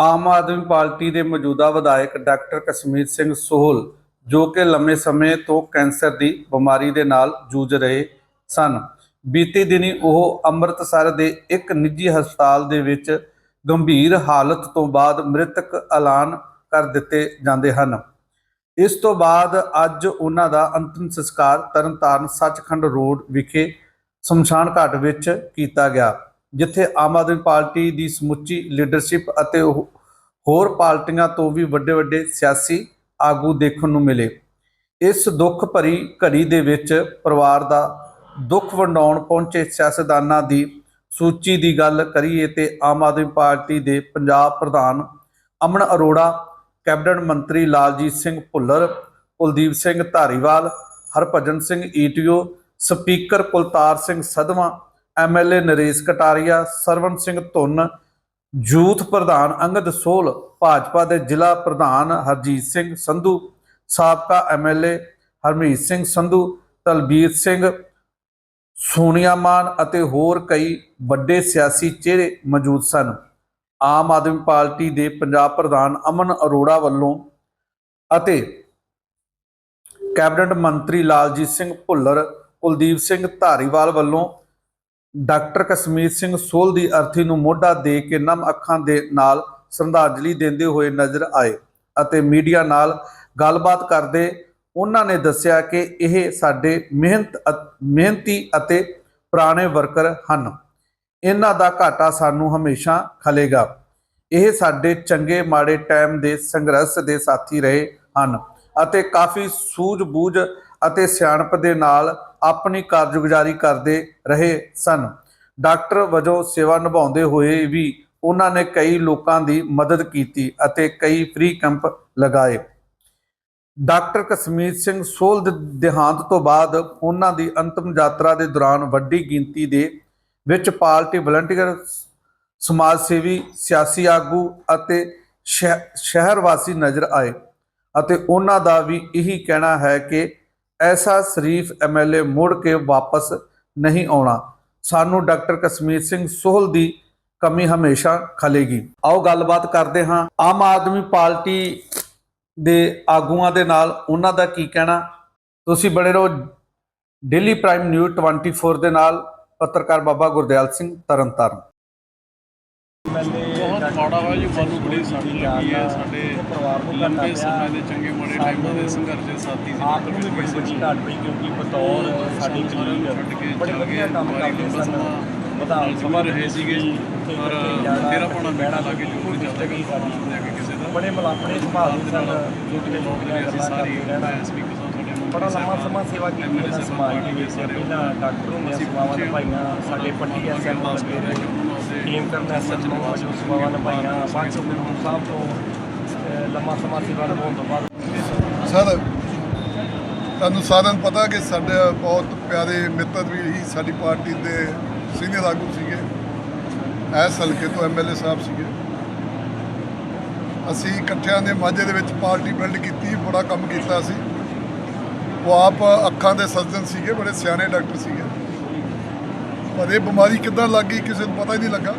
Aam Aadmi party ਦੇ ਮੌਜੂਦਾ ਵਿਧਾਇਕ ਡਾਕਟਰ ਕਸ਼ਮੀਰ ਸਿੰਘ ਸੋਹਲ, ਜੋ ਕਿ ਲੰਮੇ ਸਮੇਂ ਤੋਂ ਕੈਂਸਰ ਦੀ ਬਿਮਾਰੀ ਦੇ ਨਾਲ ਜੂਝ ਰਹੇ ਸਨ। ਬੀਤੇ ਦਿਨੀ ਉਹ ਅੰਮ੍ਰਿਤਸਰ ਦੇ ਇੱਕ ਨਿੱਜੀ ਹਸਪਤਾਲ ਦੇ ਵਿੱਚ ਗੰਭੀਰ ਹਾਲਤ ਤੋਂ ਬਾਅਦ ਮ੍ਰਿਤਕ ਐਲਾਨ ਕਰ ਦਿੱਤੇ ਜਾਂਦੇ ਹਨ। ਇਸ ਤੋਂ ਬਾਅਦ ਅੱਜ ਉਹਨਾਂ ਦਾ ਅੰਤਿਮ ਸੰਸਕਾਰ ਤਰਨਤਾਰਨ ਸੱਚਖੰਡ ਰੋਡ ਵਿਖੇ ਸ਼ਮਸ਼ਾਨ ਘਾਟ ਵਿੱਚ ਕੀਤਾ ਗਿਆ। ਜਿੱਥੇ ਆਮ ਆਦਮੀ ਪਾਰਟੀ ਦੀ ਸਮੁੱਚੀ ਲੀਡਰਸ਼ਿਪ ਅਤੇ ਹੋਰ ਪਾਰਟੀਆਂ ਤੋਂ ਵੀ ਵੱਡੇ ਵੱਡੇ ਸਿਆਸੀ ਆਗੂ ਦੇਖਣ ਨੂੰ ਮਿਲੇ। ਇਸ ਦੁੱਖ ਭਰੀ ਘੜੀ ਦੇ ਵਿੱਚ ਪਰਿਵਾਰ ਦਾ ਦੁੱਖ ਵੰਡਾਉਣ ਪਹੁੰਚੇ ਸਿਆਸਤਦਾਨਾਂ ਦੀ ਸੂਚੀ ਦੀ ਗੱਲ ਕਰੀਏ ਤੇ ਆਮ ਆਦਮੀ ਪਾਰਟੀ ਦੇ ਪੰਜਾਬ ਪ੍ਰਧਾਨ ਅਮਨ ਅਰੋੜਾ, ਕੈਬਨਿਟ ਮੰਤਰੀ Laljit Singh Bhullar, Kuldeep Singh Dhariwal, Harbhajan Singh ETO, speaker Kultar Singh Sandhwan MLA Naresh Kataria Sarvan Singh Dhun youth ਪ੍ਰਧਾਨ ਅੰਗਦ ਸੋਲ, ਭਾਜਪਾ ਦੇ ਜ਼ਿਲ੍ਹਾ ਪ੍ਰਧਾਨ ਹਰਜੀਤ ਸਿੰਘ ਸੰਧੂ, ਸਾਬਕਾ ਐਮਐਲਏ ਹਰਮੀਤ ਸਿੰਘ ਸੰਧੂ, ਤਲਬੀਰ ਸਿੰਘ, ਸੋਨੀਆ ਮਾਨ ਅਤੇ ਹੋਰ ਕਈ ਵੱਡੇ ਸਿਆਸੀ ਚਿਹਰੇ ਮੌਜੂਦ ਸਨ। ਆਮ ਆਦਮੀ ਪਾਰਟੀ ਦੇ ਪੰਜਾਬ ਪ੍ਰਧਾਨ ਅਮਨ ਅਰੋੜਾ ਵੱਲੋਂ ਅਤੇ ਕੈਬਨਿਟ ਮੰਤਰੀ ਲਾਲਜੀਤ ਸਿੰਘ ਭੁੱਲਰ, ਕੁਲਦੀਪ ਸਿੰਘ ਧਾਰੀਵਾਲ ਵੱਲੋਂ ਡਾਕਟਰ ਕਸ਼ਮੀਰ ਸਿੰਘ ਸੋਲ ਦੀ ਅਰਥੀ ਨੂੰ ਮੋਢਾ ਦੇ ਕੇ ਨਮ ਅੱਖਾਂ ਦੇ ਨਾਲ ਸ਼ਰਧਾਂਜਲੀ ਦਿੰਦੇ ਹੋਏ ਨਜ਼ਰ ਆਏ ਅਤੇ ਮੀਡੀਆ ਨਾਲ ਗੱਲਬਾਤ ਕਰਦੇ ਉਹਨਾਂ ਨੇ ਦੱਸਿਆ ਕਿ ਇਹ ਸਾਡੇ ਮਿਹਨਤ ਮਿਹਨਤੀ ਅਤੇ ਪੁਰਾਣੇ ਵਰਕਰ ਹਨ। ਇਹਨਾਂ ਦਾ ਘਾਟਾ ਸਾਨੂੰ ਹਮੇਸ਼ਾ ਖਲੇਗਾ। ਇਹ ਸਾਡੇ ਚੰਗੇ ਮਾੜੇ ਟਾਈਮ ਦੇ ਸੰਘਰਸ਼ ਦੇ ਸਾਥੀ ਰਹੇ ਹਨ। ਅਤੇ ਕਾਫੀ ਸੂਝ-ਬੂਝ ਅਤੇ ਸਿਆਣਪ ਦੇ ਨਾਲ ਆਪਣੀ ਕਾਰਜਗੁਜ਼ਾਰੀ ਕਰਦੇ ਰਹੇ ਸਨ। ਡਾਕਟਰ ਵਜੋਂ ਸੇਵਾ ਨਿਭਾਉਂਦੇ ਹੋਏ ਵੀ ਉਹਨਾਂ ਨੇ ਕਈ ਲੋਕਾਂ ਦੀ ਮਦਦ ਕੀਤੀ ਅਤੇ ਕਈ ਫ੍ਰੀ ਕੈਂਪ ਲਗਾਏ। ਡਾਕਟਰ ਕਸ਼ਮੀਰ ਸਿੰਘ ਸੋਲ ਦੇ ਦੇਹਾਂਤ ਤੋਂ ਬਾਅਦ ਉਹਨਾਂ ਦੀ ਅੰਤਮ ਯਾਤਰਾ ਦੇ ਦੌਰਾਨ ਵੱਡੀ ਗਿਣਤੀ ਦੇ ਵਿੱਚ ਪਾਰਟੀ ਵਲੰਟੀਅਰ, ਸਮਾਜ ਸੇਵੀ, ਸਿਆਸੀ ਆਗੂ ਅਤੇ ਸ਼ਹਿ- ਸ਼ਹਿਰ ਵਾਸੀ ਨਜ਼ਰ ਆਏ। ਅਤੇ ਉਹਨਾਂ ਦਾ ਵੀ ਇਹੀ ਕਹਿਣਾ ਹੈ ਕਿ ਐਸਾ ਸ਼ਰੀਫ ਐਮਐਲਏ ਮੁੜ ਕੇ ਵਾਪਸ ਨਹੀਂ ਆਉਣਾ। ਸਾਨੂੰ ਡਾਕਟਰ ਕਸ਼ਮੀਰ ਸਿੰਘ ਸੋਹਲ ਦੀ ਕਮੀ ਹਮੇਸ਼ਾ ਖਲੇਗੀ। ਆਓ ਗੱਲਬਾਤ ਕਰਦੇ ਹਾਂ। ਆਮ ਆਦਮੀ ਪਾਰਟੀ ਦੇ ਆਗੂਆਂ ਦੇ ਨਾਲ ਉਹਨਾਂ ਦਾ ਕੀ ਕਹਿਣਾ? ਤੁਸੀਂ ਬਣੇ ਰਹੋ ਡੇਲੀ ਪ੍ਰਾਈਮ ਨਿਊਜ਼ 24 ਦੇ ਨਾਲ। ਪੱਤਰਕਾਰ ਬਾਬਾ ਗੁਰਦਿਆਲ ਸਿੰਘ ਤਰਨਤਾਰਨ। ਬਹੁਤ ਮਾੜਾ ਹੋਇਆ ਜੀ ਮਨ ਨੂੰ ਬੜੀ ਸੱਟ ਲੱਗੀ ਹੈ ਸਾਡੇ ਲੰਬੇ ਸਮੇਂ ਦੇ ਚੰਗੇ ਮਾੜੇ ਟਾਈਮਾਂ ਦੇ ਸੰਘਰਸ਼ ਦੇ ਸਾਥੀ ਸੀ ਆਪ ਨੂੰ ਵੀ ਬੜੀ ਬੜੀ ਘਾਟ ਪਈ ਕਿਉਂਕਿ ਬਤੌਰ ਸਾਡੀ ਕਲੀਗ ਛੱਡ ਕੇ ਬੜੇ ਚਲ ਗਏ ਕਰਦੇ ਲੰਬਾ ਸਮਾਂ ਨਾਲ ਸਭਾ ਜੁੜੇ ਰਹੇ ਸੀਗੇ ਪਰ ਤੇਰਾ ਪਾਣਾ ਬੈਠਾ ਲਾ ਕੇ ਜ਼ਰੂਰ ਚੱਲਦਾ ਕਿ ਸਾਡੀ ਜਾ ਕਿਸੇ ਦਾ। ਬੜੇ ਮਲਾਪੜੇ ਸੁਭਾਅ ਦੇ ਸਨ। ਜੋ ਕਿ ਲੋਕ ਅਸੀਂ ਸਾਰੇ ਰਹਿਣਾ। ਬੜਾ ਲੰਮਾ ਸਮਾਂ ਸੇਵਾ ਕੀਤੀ ਇਹਨਾਂ ਸਮਾਜ ਦੇ ਵਿੱਚ। ਪਹਿਲਾਂ ਡਾਕਟਰ ਹੁੰਦੇ ਸੇਵਾਵਾਂ ਨਿਭਾਈਆਂ, ਸਾਡੇ ਪੱਟੀ ਐਸਐਮ ਲੱਗੇ ਟੀਮ ਕਰਨ ਐਸਐਮ ਨੂੰ ਵਜੋਂ ਸੇਵਾਵਾਂ ਨਿਭਾਈਆਂ ਬਾਅਦ ਚੋਂ ਗੁਰੂ ਸਾਹਿਬ ਤੋਂ ਲੰਮਾ ਸਮਾਂ ਸੇਵਾ ਨਿਭਾਉਣ ਤੋਂ ਬਾਅਦ। ਸਰ, ਤੁਹਾਨੂੰ ਸਾਰਿਆਂ ਨੂੰ ਪਤਾ ਕਿ ਸਾਡੇ ਬਹੁਤ ਪਿਆਰੇ ਮਿੱਤਰ ਵੀ ਹੀ ਸਾਡੀ ਪਾਰਟੀ ਦੇ ਸੀਨੀਅਰ ਆਗੂ ਸੀਗੇ। ਐਸ ਹਲਕੇ ਤੋਂ ਐਮਐਲਏ ਸਾਹਿਬ ਸੀਗੇ। ਅਸੀਂ ਇਕੱਠਿਆਂ ਨੇ ਮਾਝੇ ਦੇ ਵਿੱਚ ਪਾਰਟੀ ਬਿਲਡ ਕੀਤੀ, ਬੜਾ ਕੰਮ ਕੀਤਾ ਸੀ ਉਹ ਆਪ ਅੱਖਾਂ ਦੇ ਸਰਜਨ ਸੀਗੇ ਬੜੇ ਸਿਆਣੇ ਡਾਕਟਰ ਸੀਗੇ। ਪਰ ਇਹ ਬਿਮਾਰੀ ਕਿੱਦਾਂ ਲੱਗ ਗਈ ਕਿਸੇ ਨੂੰ ਪਤਾ ਹੀ ਨਹੀਂ ਲੱਗਾ।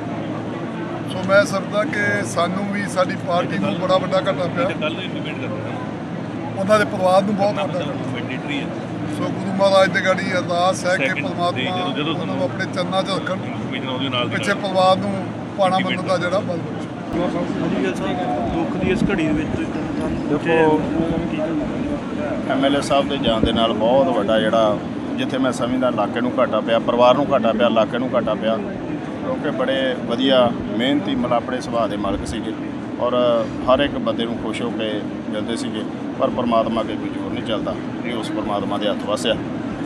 ਸੋ ਮੈਂ ਸਮਝਦਾ ਕਿ ਸਾਨੂੰ ਵੀ ਸਾਡੀ ਪਾਰਟੀ ਨੂੰ ਬੜਾ ਵੱਡਾ ਘਾਟਾ ਪਿਆ। ਉਹਨਾਂ ਦੇ ਪਰਿਵਾਰ ਨੂੰ ਬਹੁਤ ਵੱਡਾ ਸੋ ਗੁਰੂ ਮਹਾਰਾਜ ਦੇ ਗਾੜੀ ਅਰਦਾਸ ਹੈ ਕਿ ਪਰਮਾਤਮਾ ਉਹਨਾਂ ਨੂੰ ਆਪਣੇ ਚਰਨਾਂ 'ਚ ਰੱਖਣ। ਪਿੱਛੇ ਪਰਿਵਾਰ ਨੂੰ ਪਾਣਾ ਮੰਨਣ ਦਾ ਜਿਹੜਾ ਬਲ ਬਖਸ਼ੇ ਦੁੱਖ ਦੀ ਇਸ ਘੜੀ ਦੇ ਵਿੱਚ ਦੇਖੋ ਐਮਐਲਏ ਸਾਹਿਬ ਦੇ ਜਾਣ ਦੇ ਨਾਲ ਬਹੁਤ ਵੱਡਾ ਜਿਹੜਾ ਜਿੱਥੇ ਮੈਂ ਸਮਝਦਾ ਇਲਾਕੇ ਨੂੰ ਘਾਟਾ ਪਿਆ, ਪਰਿਵਾਰ ਨੂੰ ਘਾਟਾ ਪਿਆ, ਇਲਾਕੇ ਨੂੰ ਘਾਟਾ ਪਿਆ। ਕਿਉਂਕਿ ਬੜੇ ਵਧੀਆ ਮਿਹਨਤੀ ਮਲਾਪੜੇ ਸੁਭਾਅ ਦੇ ਮਾਲਕ ਸੀਗੇ ਔਰ ਹਰ ਇੱਕ ਬੰਦੇ ਨੂੰ ਖੁਸ਼ ਹੋ ਕੇ ਮਿਲਦੇ ਸੀਗੇ, ਪਰ ਪਰਮਾਤਮਾ ਅੱਗੇ ਕੋਈ ਜ਼ੋਰ ਨਹੀਂ ਚੱਲਦਾ ਇਹ ਉਸ ਪਰਮਾਤਮਾ ਦੇ ਹੱਥ ਵਸਿਆ।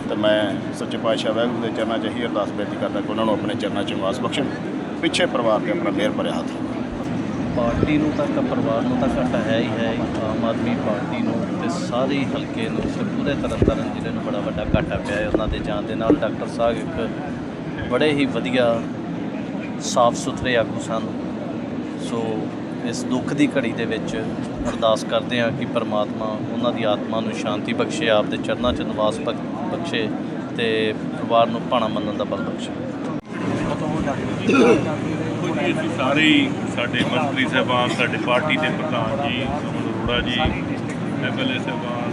ਤੇ ਮੈਂ ਸੱਚੇ ਪਾਤਸ਼ਾਹ ਵਾਹਿਗੁਰੂ ਦੇ ਚਰਨਾਂ 'ਚ ਹੀ ਅਰਦਾਸ ਬੇਨਤੀ ਕਰਦਾ ਕਿ ਉਹਨਾਂ ਨੂੰ ਆਪਣੇ ਚਰਨਾਂ 'ਚ ਨਿਵਾਸ ਬਖਸ਼ਣ, ਪਿੱਛੇ ਪਰਿਵਾਰ ਤੇ ਆਪਣਾ ਮਿਹਰ ਭਰਿਆ ਹੱਥ। ਪਾਰਟੀ ਨੂੰ ਤਾਂ ਪਰਿਵਾਰ ਨੂੰ ਤਾਂ ਘਾਟਾ ਹੈ ਹੀ ਹੈ ਆਮ ਆਦਮੀ ਪਾਰਟੀ ਨੂੰ ਤੇ ਸਾਰੇ ਹਲਕੇ ਨੂੰ ਤੇ ਪੂਰੇ ਤਰਨਤਾਰਨ ਜ਼ਿਲ੍ਹੇ ਨੂੰ ਬੜਾ ਵੱਡਾ ਘਾਟਾ ਪਿਆ ਹੈ ਉਹਨਾਂ ਦੇ ਜਾਣ ਦੇ ਨਾਲ ਡਾਕਟਰ ਸਾਹਿਬ ਇੱਕ ਬੜੇ ਹੀ ਵਧੀਆ ਸਾਫ਼ ਸੁਥਰੇ ਆਗੂ ਸਨ ਸੋ ਇਸ ਦੁੱਖ ਦੀ ਘੜੀ ਦੇ ਵਿੱਚ ਅਰਦਾਸ ਕਰਦੇ ਹਾਂ ਕਿ ਪਰਮਾਤਮਾ ਉਹਨਾਂ ਦੀ ਆਤਮਾ ਨੂੰ ਸ਼ਾਂਤੀ ਬਖਸ਼ੇ ਆਪ ਦੇ ਚਰਨਾਂ 'ਚ ਨਿਵਾਸ ਬਖ- ਬਖਸ਼ੇ ਤੇ ਪਰਿਵਾਰ ਨੂੰ ਭਾਣਾ ਮੰਨਣ ਦਾ ਬਲ ਬਖਸ਼ੇ ਜੀ ਅਸੀਂ ਸਾਰੇ ਹੀ ਸਾਡੇ ਮੰਤਰੀ ਸਾਹਿਬਾਨ ਸਾਡੇ ਪਾਰਟੀ ਦੇ ਪ੍ਰਧਾਨ ਜੀ ਅਮਨ ਅਰੋੜਾ ਜੀ ਐਮਐਲਏ ਸਾਹਿਬਾਨ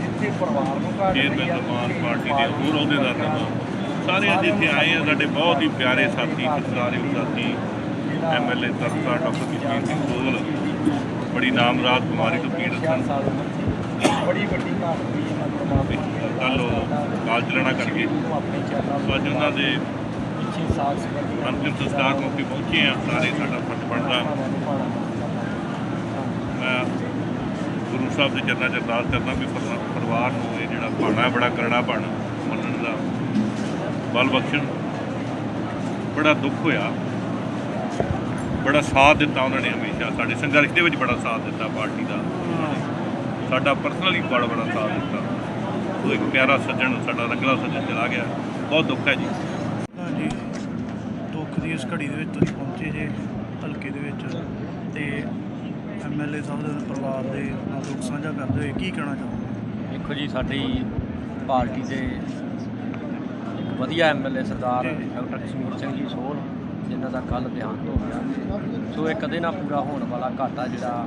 ਚੇਅਰਮੈਨ ਸਾਹਿਬਾਨ ਪਾਰਟੀ ਦੇ ਹੋਰ ਅਹੁਦੇਦਾਰ ਸਾਹਿਬਾਨ ਸਾਰੇ ਅੱਜ ਇੱਥੇ ਆਏ ਆ ਸਾਡੇ ਬਹੁਤ ਹੀ ਪਿਆਰੇ ਸਾਥੀ ਸਤਿਕਾਰਯੋਗ ਸਾਥੀ ਐਮਐਲਏ ਤਰਸਾ ਡਾਕਟਰ ਕਿਸ਼ੋਰ ਸਿੰਘ ਸੋਹਲ ਬੜੀ ਨਾਮਰਾਦ ਬਿਮਾਰੀ ਤੋਂ ਪੀੜਤ ਸਨ। ਬੜੀ ਵੱਡੀ ਘਾਟ ਹੋਈ ਇਹਨਾਂ ਪਰਮਾਤਮਾ ਕੱਲ ਉਹ ਕਾਲ ਚਲਾਣਾ ਕਰਕੇ ਸੋ ਅੱਜ ਉਹਨਾਂ ਦੇ ਅੰਤਿਮ ਸੰਸਕਾਰ ਮੌਕੇ ਪਹੁੰਚੇ ਆ ਸਾਰੇ ਸਾਡਾ ਫਰਜ਼ ਬਣਦਾ। ਮੈਂ ਗੁਰੂ ਸਾਹਿਬ ਦੇ ਚਰਨਾਂ 'ਚ ਅਰਦਾਸ ਕਰਦਾ ਵੀ ਪਰਿਵਾ- ਪਰਿਵਾਰ ਨੂੰ ਇਹ ਜਿਹੜਾ ਭਾਣਾ ਹੈ, ਬੜਾ ਕਰੜਾ ਭਾਣਾ ਮੰਨਣ ਦਾ ਬਲ ਬਖਸ਼ਣ। ਬੜਾ ਦੁੱਖ ਹੋਇਆ। ਬੜਾ ਸਾਥ ਦਿੱਤਾ ਉਹਨਾਂ ਨੇ ਹਮੇਸ਼ਾ। ਸਾਡੇ ਸੰਘਰਸ਼ ਦੇ ਵਿੱਚ ਬੜਾ ਸਾਥ ਦਿੱਤਾ ਪਾਰਟੀ ਦਾ। ਸਾਡਾ ਪਰਸਨਲੀ ਬੜਾ ਬੜਾ ਸਾਥ ਦਿੱਤਾ। ਉਹ ਇੱਕ ਪਿਆਰਾ ਸੱਜਣ, ਸਾਡਾ ਰੰਗਲਾ ਸੱਜਣ ਚਲਾ ਗਿਆ। ਬਹੁਤ ਦੁੱਖ ਹੈ ਜੀ। ਦੁੱਖ ਦੀ ਇਸ ਘੜੀ ਦੇ ਵਿੱਚ ਤੁਸੀਂ ਪਹੁੰਚੇ ਜੇ ਹਲਕੇ ਦੇ ਵਿੱਚ ਤੇ ਐਮਐਲਏ ਸਾਹਿਬ ਦੇ ਪਰਿਵਾਰ ਦੇ ਨਾਲ ਦੁੱਖ ਸਾਂਝਾ ਕਰਦੇ ਹੋਏ ਕੀ ਕਹਿਣਾ ਚਾਹੋਗੇ? ਦੇਖੋ ਜੀ ਸਾਡੀ ਪਾਰਟੀ ਦੇ ਇੱਕ ਵਧੀਆ ਐਮਐਲਏ ਸਰਦਾਰ ਡਾਕਟਰ ਕਸ਼ਮੀਰ ਸਿੰਘ ਜੀ ਸੋਹਲ ਜਿਨ੍ਹਾਂ ਦਾ ਕੱਲ ਦੇਹਾਂਤ ਹੋ ਗਿਆ। ਸੋ ਇਹ ਕਦੇ ਨਾ ਪੂਰਾ ਹੋਣ ਵਾਲਾ ਘਾਟਾ ਜਿਹੜਾ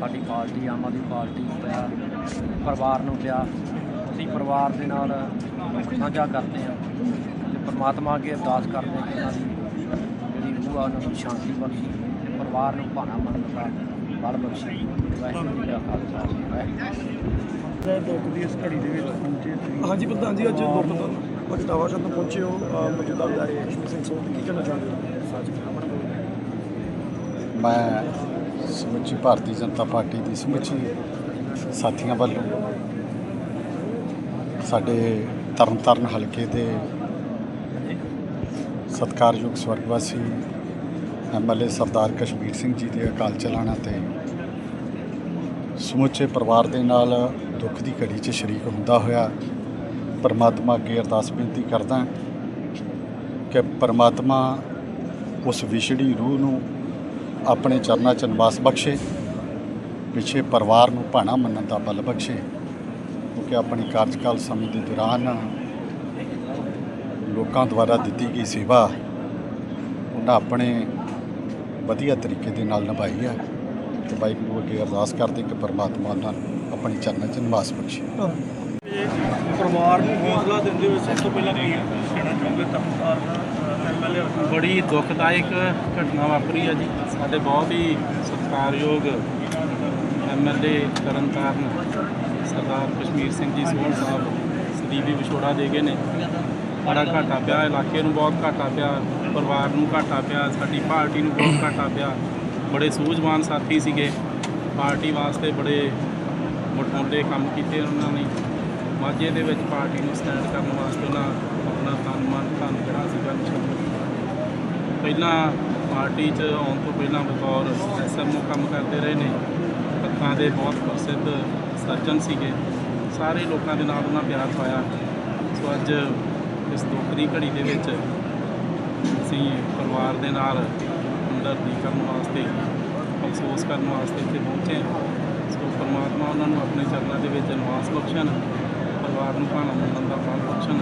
ਸਾਡੀ ਪਾਰਟੀ ਆਮ ਆਦਮੀ ਪਾਰਟੀ ਨੂੰ ਪਿਆ ਪਰਿਵਾਰ ਨੂੰ ਪਿਆ। ਅਸੀਂ ਪਰਿਵਾਰ ਦੇ ਨਾਲ ਸਾਂਝਾ ਕਰਦੇ ਹਾਂ। ਪਰਮਾਤਮਾ ਅੱਗੇ ਅਰਦਾਸ ਕਰਦੇ ਹਾਂ ਕਿ ਇਹਨਾਂ ਦੀ ਜਿਹੜੀ ਰੂਹ ਆ ਉਹਨਾਂ ਨੂੰ ਸ਼ਾਂਤੀ ਬਖਸ਼ੀ ਤੇ ਪਰਿਵਾਰ ਨੂੰ ਭਾਣਾ ਮੰਨਣ ਦਾ ਬਲ ਬਖਸ਼ੀ। ਵਾਹਿਗੁਰੂ ਜੀ ਕਾ ਖਾਲਸਾ ਵਾਹਿਗੁਰੂ। ਦੁੱਖ ਦੀ ਇਸ ਘੜੀ ਦੇ ਵਿੱਚ ਪਹੁੰਚੇ ਹਾਂਜੀ ਪ੍ਰਧਾਨ ਜੀ ਅੱਜ ਦੁੱਖ ਦਾ ਪ੍ਰਗਟਾਵਾ ਕਰਨ ਪਹੁੰਚੇ ਹੋ। ਮੌਜੂਦਾ ਵਿਧਾਇਕ ਕਸ਼ਮੀਰ ਸਿੰਘ ਸੋਢੀ ਕੀ ਕਹਿਣਾ ਚਾਹੁੰਦੇ ਹੋ? ਮੈਂ ਸਮੁੱਚੀ ਭਾਰਤੀ ਜਨਤਾ ਪਾਰਟੀ ਦੀ ਸਮੁੱਚੀ ਸਾਥੀਆਂ ਵੱਲੋਂ ਸਾਡੇ ਤਰਨਤਾਰਨ ਹਲਕੇ ਦੇ ਸਤਿਕਾਰਯੋਗ ਸਵਰਗਵਾਸੀ ਐਮਐਲਏ ਸਰਦਾਰ ਕਸ਼ਮੀਰ ਸਿੰਘ ਜੀ ਦੇ ਅਕਾਲ ਚਲਾਣਾ ਤੇ ਸਮੁੱਚੇ ਪਰਿਵਾਰ ਦੇ ਨਾਲ ਦੁੱਖ ਦੀ ਘੜੀ 'ਚ ਸ਼ਰੀਕ ਹੁੰਦਾ ਹੋਇਆ ਪਰਮਾਤਮਾ ਅੱਗੇ ਅਰਦਾਸ ਬੇਨਤੀ ਕਰਦਾ ਕਿ ਪਰਮਾਤਮਾ ਉਸ ਵਿਛੜੀ ਰੂਹ ਨੂੰ ਆਪਣੇ ਚਰਨਾਂ 'ਚ ਨਿਵਾਸ ਬਖਸ਼ੇ, ਪਿੱਛੇ ਪਰਿਵਾਰ ਨੂੰ ਭਾਣਾ ਮੰਨਣ ਦਾ ਬਲ ਬਖਸ਼ੇ, ਕਿਉਂਕਿ ਆਪਣੀ ਕਾਰਜਕਾਲ ਸਮੇਂ ਦੇ ਦੌਰਾਨ ਲੋਕਾਂ ਦੁਆਰਾ ਦਿੱਤੀ ਗਈ ਸੇਵਾ ਉਹਨਾਂ ਆਪਣੇ ਵਧੀਆ ਤਰੀਕੇ ਦੇ ਨਾਲ ਨਿਭਾਈ ਹੈ ਤੇ ਵਾਹਿਗੁਰੂ ਅੱਗੇ ਅਰਦਾਸ ਕਰਦੇ ਕਿ ਪਰਮਾਤਮਾ ਉਹਨਾਂ ਨੂੰ ਆਪਣੀ ਚਰਨਾਂ 'ਚ ਨਿਵਾਸ ਬਖਸ਼ੇ। ਪਰਿਵਾਰ ਨੂੰ ਹੌਸਲਾ ਦਿੰਦੇ ਹੋਏ ਸਭ ਤੋਂ ਪਹਿਲਾਂ ਕੀ ਕਹਿਣਾ ਚਾਹੋਗੇ ਤਰਨਤਾਰਨ ਐਮਐਲਏ ਬੜੀ ਦੁਖਦਾਇਕ ਘਟਨਾ ਵਾਪਰੀ ਹੈ ਜੀ। ਸਾਡੇ ਬਹੁਤ ਹੀ ਸਤਿਕਾਰਯੋਗ ਐਮਐਲਏ ਤਰਨਤਾਰਨ ਸਰਦਾਰ ਕਸ਼ਮੀਰ ਸਿੰਘ ਜੀ ਸੋਹਣ ਸਾਹਿਬ ਸਦੀਵੀ ਵਿਛੋੜਾ ਦੇ ਗਏ ਨੇ। ਬੜਾ ਘਾਟਾ ਪਿਆ, ਇਲਾਕੇ ਨੂੰ ਬਹੁਤ ਘਾਟਾ ਪਿਆ, ਪਰਿਵਾਰ ਨੂੰ ਘਾਟਾ ਪਿਆ, ਸਾਡੀ ਪਾਰਟੀ ਨੂੰ ਬਹੁਤ ਘਾਟਾ ਪਿਆ। ਬੜੇ ਸੂਝਵਾਨ ਸਾਥੀ ਸੀਗੇ। ਪਾਰਟੀ ਵਾਸਤੇ ਬੜੇ ਮੋਟੇ ਕੰਮ ਕੀਤੇ ਉਹਨਾਂ ਨੇ। ਮਾਝੇ ਦੇ ਵਿੱਚ ਪਾਰਟੀ ਨੂੰ ਸਟੈਂਡ ਕਰਨ ਵਾਸਤੇ ਉਹਨਾਂ ਆਪਣਾ ਤਨ ਮਨ ਧਨ ਜਿਹੜਾ ਸੀਗਾ ਨਿਛਾਵਰ ਪਹਿਲਾਂ ਪਾਰਟੀ 'ਚ ਆਉਣ ਤੋਂ ਪਹਿਲਾਂ ਬਤੌਰ ਐਸਐਮਓ ਕੰਮ ਕਰਦੇ ਰਹੇ ਨੇ। ਹੱਥਾਂ ਦੇ ਬਹੁਤ ਪ੍ਰਸਿੱਧ ਸਰਜਨ ਸੀਗੇ। ਸਾਰੇ ਲੋਕਾਂ ਦੇ ਨਾਲ ਉਹਨਾਂ ਪਿਆਰ ਪਾਇਆ। ਸੋ ਅੱਜ ਇਸ ਦੁੱਖ ਦੀ ਘੜੀ ਦੇ ਵਿੱਚ ਅਸੀਂ ਪਰਿਵਾਰ ਦੇ ਨਾਲ ਹਮਦਰਦੀ ਕਰਨ ਵਾਸਤੇ ਅਫਸੋਸ ਕਰਨ ਵਾਸਤੇ ਇੱਥੇ ਪਹੁੰਚੇ ਹਾਂ। ਸੋ ਪਰਮਾਤਮਾ ਉਹਨਾਂ ਨੂੰ ਆਪਣੇ ਚਰਨਾਂ ਦੇ ਵਿੱਚ ਨਿਵਾਸ ਬਖਸ਼ਣ ਪਰਿਵਾਰ ਨੂੰ ਭਾਣਾ ਮੰਨਣ ਦਾ ਫਲ ਬਖਸ਼ਣ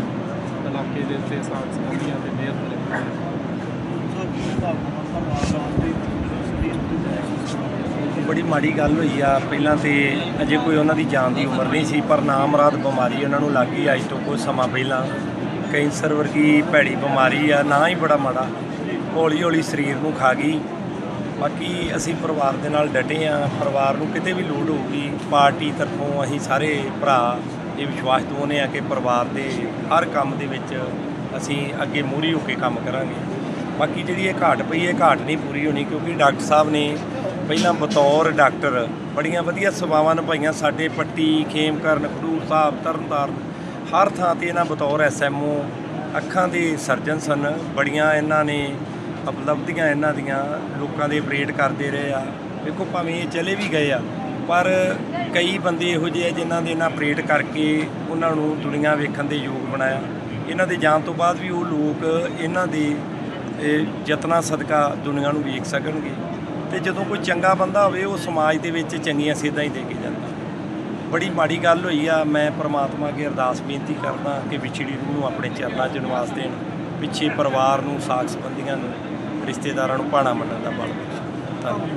ਇਲਾਕੇ ਦੇ ਉੱਤੇ ਸਾਥ ਸੰਬੰਧੀਆਂ ਤੇ ਮਿਹਰ ਕਰੇ ਬੜੀ ਮਾੜੀ ਗੱਲ ਹੋਈ ਆ। ਪਹਿਲਾਂ ਤੇ ਅਜੇ ਕੋਈ ਉਹਨਾਂ ਦੀ ਜਾਨ ਦੀ ਉਮਰ ਨਹੀਂ ਸੀ ਪਰ ਨਾਮਰਾਦ ਬਿਮਾਰੀ ਉਹਨਾਂ ਨੂੰ ਲੱਗ ਗਈ। ਅੱਜ ਤੋਂ ਕੁਝ ਸਮਾਂ ਪਹਿਲਾਂ ਕੈਂਸਰ ਵਰਗੀ ਭੈੜੀ ਬਿਮਾਰੀ ਆ, ਨਾ ਹੀ ਬੜਾ ਮਾੜਾ। ਹੌਲੀ ਹੌਲੀ ਸਰੀਰ ਨੂੰ ਖਾ ਗਈ। ਬਾਕੀ ਅਸੀਂ ਪਰਿਵਾਰ ਦੇ ਨਾਲ ਡਟੇ ਆ। ਪਰਿਵਾਰ ਨੂੰ ਕਿਤੇ ਵੀ ਲੋੜ ਹੋਊਗੀ, ਪਾਰਟੀ ਤਰਫੋਂ ਅਸੀਂ ਸਾਰੇ ਭਰਾ ਇਹ ਵਿਸ਼ਵਾਸ ਦਵਾਉਂਦੇ ਆ ਕਿ ਪਰਿਵਾਰ ਦੇ ਹਰ ਕੰਮ ਦੇ ਵਿੱਚ ਅਸੀਂ ਅੱਗੇ ਮੂਹਰੀ ਹੋ ਕੇ ਕੰਮ ਕਰਾਂਗੇ। ਬਾਕੀ ਜਿਹੜੀ ਇਹ ਘਾਟ ਪਈ, ਇਹ ਘਾਟ ਨਹੀਂ ਪੂਰੀ ਹੋਣੀ ਕਿਉਂਕਿ ਡਾਕਟਰ ਸਾਹਿਬ ਨੇ ਪਹਿਲਾਂ ਬਤੌਰ ਡਾਕਟਰ, ਬੜੀਆਂ ਵਧੀਆ ਸੇਵਾਵਾਂ ਨਿਭਾਈਆਂ ਸਾਡੇ ਪੱਟੀ, ਖੇਮਕਰਨ, ਖਡੂਰ ਸਾਹਿਬ, ਤਰਨਤਾਰਨ ਹਰ ਥਾਂ ਤੇ ਇਹਨਾਂ ਬਤੌਰ ਐਸਐਮਓ ਅੱਖਾਂ ਦੇ ਸਰਜਨ ਸਨ, ਬੜੀਆਂ ਇਹਨਾਂ ਨੇ ਉਪਲਬਧੀਆਂ ਇਹਨਾਂ ਦੀਆਂ, ਲੋਕਾਂ ਦੇ ਆਪਰੇਟ ਕਰਦੇ ਰਹੇ ਆ। ਦੇਖੋ ਭਾਵੇਂ ਇਹ ਚਲੇ ਵੀ ਗਏ ਆ, ਪਰ ਕਈ ਬੰਦੇ ਇਹੋ ਜਿਹੇ ਆ ਜਿਨ੍ਹਾਂ ਦੇ ਇਹਨਾਂ ਆਪਰੇਟ ਕਰਕੇ ਉਹਨਾਂ ਨੂੰ ਦੁਨੀਆ ਵੇਖਣ ਦੇ ਯੋਗ ਬਣਾਇਆ। ਇਹਨਾਂ ਦੇ ਜਾਣ ਤੋਂ ਬਾਅਦ ਵੀ ਉਹ ਲੋਕ ਇਹਨਾਂ ਦੇ, ਇਹ ਯਤਨਾਂ ਸਦਕਾ ਦੁਨੀਆ ਨੂੰ ਵੇਖ ਸਕਣਗੇ। ਤੇ ਜਦੋਂ ਕੋਈ ਚੰਗਾ ਬੰਦਾ ਹੋਵੇ, ਉਹ ਸਮਾਜ ਦੇ ਵਿੱਚ ਚੰਗੀਆਂ ਸੇਧਾਂ ਹੀ ਦੇ ਕੇ ਜਾਂਦਾ। ਬੜੀ ਮਾੜੀ ਗੱਲ ਹੋਈ ਆ। ਮੈਂ ਪ੍ਰਮਾਤਮਾ ਅੱਗੇ ਅਰਦਾਸ ਬੇਨਤੀ ਕਰਦਾ ਕਿ ਵਿਛੜੀ ਰੂਹ ਨੂੰ ਆਪਣੇ ਚਰਨਾਂ 'ਚ ਨਿਵਾਸ ਦੇਣ, ਪਿੱਛੇ ਪਰਿਵਾਰ ਨੂੰ ਸਾਥ ਸੰਬੰਧੀਆਂ ਨੂੰ, ਰਿਸ਼ਤੇਦਾਰਾਂ ਨੂੰ ਭਾਣਾ ਮੰਨਣ ਦਾ ਬਲ ਬਖਸ਼ੇ ਧੰਨਵਾਦ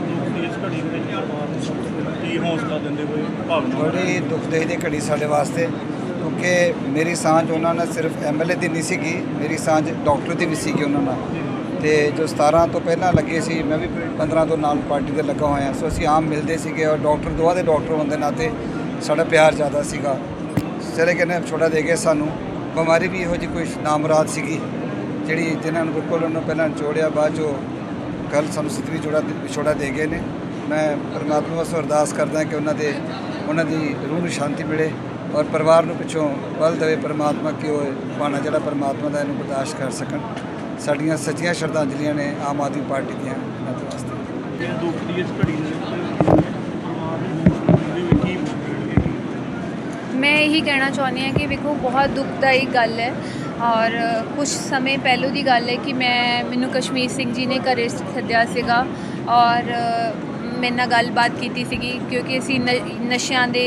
ਦੁੱਖ ਦੀ ਘੜੀ ਕੀ ਹੌਸਲਾ ਦਿੰਦੇ ਹੋਏ ਭਾਵਨਾ ਬੜੀ ਦੁਖਦਾਈ ਦੀ ਘੜੀ ਸਾਡੇ ਵਾਸਤੇ, ਕਿਉਂਕਿ ਮੇਰੀ ਸਾਂਝ ਉਹਨਾਂ ਨਾਲ ਸਿਰਫ ਐਮਐਲਏ ਦੀ ਨਹੀਂ ਸੀਗੀ, ਮੇਰੀ ਸਾਂਝ ਡਾਕਟਰ ਦੀ ਵੀ ਸੀਗੀ ਉਹਨਾਂ ਨਾਲ। ਤੇ ਜੋ 17 ਤੋਂ ਪਹਿਲਾਂ ਲੱਗੇ ਸੀ, ਮੈਂ ਵੀ 15 ਤੋਂ ਨਾਲ ਪਾਰਟੀ ਦੇ ਲੱਗਾ ਹੋਇਆ। ਸੋ ਅਸੀਂ ਆਮ ਮਿਲਦੇ ਸੀਗੇ ਔਰ ਡਾਕਟਰ ਦੋਵਾਂ ਦੇ ਡਾਕਟਰ ਹੋਣ ਦੇ ਨਾਤੇ ਸਾਡਾ ਪਿਆਰ ਜ਼ਿਆਦਾ ਸੀਗਾ। ਚਲੇ ਕਹਿੰਦੇ ਛੋੜਾ ਦੇ ਗਏ ਸਾਨੂੰ। ਬਿਮਾਰੀ ਵੀ ਇਹੋ ਜਿਹੀ ਕੋਈ ਨਾਮਰਾਦ ਸੀਗੀ, ਜਿਹੜੀ ਜਿਨ੍ਹਾਂ ਨੂੰ ਬਿਲਕੁਲ ਉਹਨੂੰ ਪਹਿਲਾਂ ਨਿਚੋੜਿਆ ਬਾਅਦ ਚੋਂ ਕੱਲ ਸਾਨੂੰ ਸਤਵੀਂ ਜੋੜਾ ਛੋੜਾ ਦੇ ਗਏ ਨੇ। ਮੈਂ ਪਰਮਾਤਮਾ ਵਾਸਤੇ ਅਰਦਾਸ ਕਰਦਾ ਕਿ ਉਹਨਾਂ ਦੇ, ਉਹਨਾਂ ਦੀ ਰੂਹ ਨੂੰ ਸ਼ਾਂਤੀ ਮਿਲੇ ਔਰ ਪਰਿਵਾਰ ਨੂੰ ਪਿੱਛੋਂ ਬਲ ਦੇਵੇ ਪਰਮਾਤਮਾ ਕਿ ਉਹ ਪਾਣਾ ਜਿਹੜਾ ਪਰਮਾਤਮਾ ਦਾ ਇਹਨੂੰ ਬਰਦਾਸ਼ਤ ਕਰ ਸਕਣ। ਸਾਡੀਆਂ ਸੱਚੀਆਂ ਸ਼ਰਧਾਂਜਲੀਆਂ ਨੇ ਆਮ ਆਦਮੀ ਪਾਰਟੀ ਦੀਆਂ ਇਹਨਾਂ ਦੇ ਵਾਸਤੇ। ਇਹ ਦੁੱਖ ਦੀ ਇਸ ਘੜੀ ਦੇ ਵਿੱਚ ਮੈਂ ਇਹੀ ਕਹਿਣਾ ਚਾਹੁੰਦੀ ਹਾਂ ਕਿ ਵੇਖੋ ਬਹੁਤ ਦੁਖਦਾਈ ਗੱਲ ਹੈ ਔਰ ਕੁਝ ਸਮੇਂ ਪਹਿਲੋਂ ਦੀ ਗੱਲ ਹੈ ਕਿ ਮੈਂ ਮੈਨੂੰ ਕਸ਼ਮੀਰ ਸਿੰਘ ਜੀ ਨੇ ਘਰੇ ਸੱਦਿਆ ਸੀਗਾ ਔਰ ਮੇਰੇ ਨਾਲ ਗੱਲਬਾਤ ਕੀਤੀ ਸੀਗੀ ਕਿਉਂਕਿ ਅਸੀਂ ਨ- ਨਸ਼ਿਆਂ ਦੇ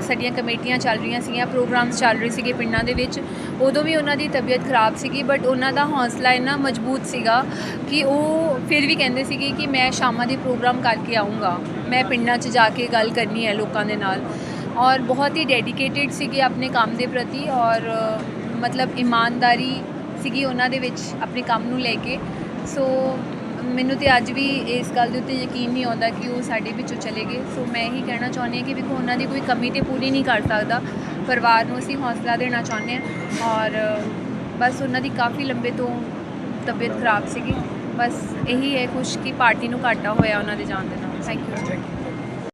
ਸਾਡੀਆਂ ਕਮੇਟੀਆਂ ਚੱਲ ਰਹੀਆਂ ਸੀਗੀਆਂ, ਪ੍ਰੋਗਰਾਮਸ ਚੱਲ ਰਹੇ ਸੀਗੇ ਪਿੰਡਾਂ ਦੇ ਵਿੱਚ, ਉਦੋਂ ਵੀ ਉਹਨਾਂ ਦੀ ਤਬੀਅਤ ਖਰਾਬ ਸੀਗੀ ਬਟ ਉਹਨਾਂ ਦਾ ਹੌਸਲਾ ਇੰਨਾ ਮਜ਼ਬੂਤ ਸੀਗਾ ਕਿ ਉਹ ਫਿਰ ਵੀ ਕਹਿੰਦੇ ਸੀਗੇ ਕਿ ਮੈਂ ਸ਼ਾਮਾਂ ਦੇ ਪ੍ਰੋਗਰਾਮ ਕਰਕੇ ਆਉਂਗਾ ਮੈਂ ਪਿੰਡਾਂ 'ਚ ਜਾ ਕੇ ਗੱਲ ਕਰਨੀ ਹੈ ਲੋਕਾਂ ਦੇ ਨਾਲ। ਔਰ ਬਹੁਤ ਹੀ ਡੈਡੀਕੇਟਿਡ ਸੀਗੇ ਆਪਣੇ ਕੰਮ ਦੇ ਪ੍ਰਤੀ ਔਰ ਮਤਲਬ ਇਮਾਨਦਾਰੀ ਸੀਗੀ ਉਹਨਾਂ ਦੇ ਵਿੱਚ ਆਪਣੇ ਕੰਮ ਨੂੰ ਲੈ ਕੇ। ਸੋ ਮੈਨੂੰ ਤੇ ਅੱਜ ਵੀ ਇਸ ਗੱਲ ਦੇ ਉੱਤੇ ਯਕੀਨ ਨਹੀਂ ਆਉਂਦਾ ਕਿ ਉਹ ਸਾਡੇ ਵਿੱਚੋਂ ਚਲੇ ਗਏ। ਸੋ ਮੈਂ ਇਹੀ ਕਹਿਣਾ ਚਾਹੁੰਦੀ ਹਾਂ ਕਿ ਵੇਖੋ, ਉਹਨਾਂ ਦੀ ਕੋਈ ਕਮੀ ਤੇ ਪੂਰੀ ਨਹੀਂ ਕਰ ਸਕਦਾ। ਪਰਿਵਾਰ ਨੂੰ ਅਸੀਂ ਹੌਸਲਾ ਦੇਣਾ ਚਾਹੁੰਦੇ ਹਾਂ ਔਰ ਬਸ ਉਹਨਾਂ ਦੀ ਕਾਫੀ ਲੰਬੇ ਤੋਂ ਤਬੀਅਤ ਖਰਾਬ ਸੀਗੀ। ਬਸ ਇਹੀ ਹੈ ਖੁਸ਼ ਕਿ ਪਾਰਟੀ ਨੂੰ ਘਾਟਾ ਹੋਇਆ ਉਹਨਾਂ ਦੇ ਜਾਣ ਦੇ ਨਾਲ। Thank you